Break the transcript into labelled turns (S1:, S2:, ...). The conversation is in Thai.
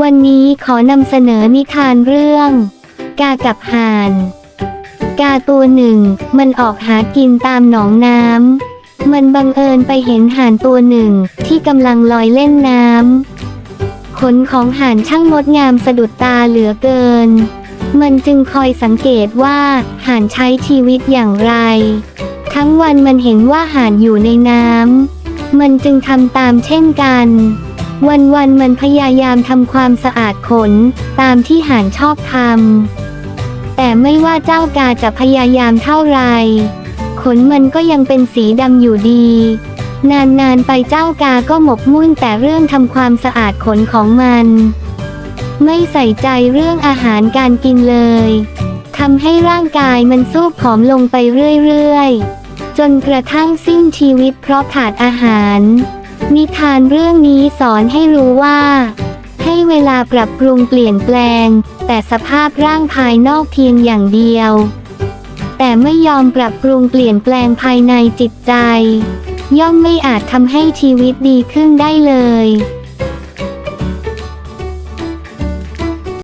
S1: วันนี้ขอนำเสนอนิทานเรื่อง กากับห่าน กาตัวหนึ่ง มันออกหากินตามหนองน้ำ มันบังเอิญไปเห็นห่านตัวหนึ่งที่กำลังลอยเล่นน้ำ ขนของห่านช่างงดงามสะดุดตาเหลือเกิน มันจึงคอยสังเกตว่าห่านใช้ชีวิตอย่างไร ทั้งวันมันเห็นว่าห่านอยู่ในน้ำ มันจึงทำตามเช่นกัน วันวันมันพยายามทำความสะอาดขน ตามที่ห่านชอบทำ แต่ไม่ว่าเจ้ากาจะพยายามเท่าไร ขนมันก็ยังเป็นสีดำอยู่ดี นานๆไปเจ้ากาก็หมกมุ่นแต่เรื่องทำความสะอาดขนของมัน ไม่ใส่ใจเรื่องอาหารการกินเลยทำให้ร่างกายมันสู้ผอมลงไปเรื่อยๆ จนกระทั่งสิ้นชีวิตเพราะขาดอาหาร นิทานเรื่องนี้สอนให้รู้ว่า ให้เวลาปรับปรุงเปลี่ยนแปลง แต่สภาพร่างภายนอกเพียงอย่างเดียว แต่ไม่ยอมปรับปรุงเปลี่ยนแปลงภายในจิตใจ ย่อมไม่อาจทำให้ชีวิตดีขึ้นได้เลย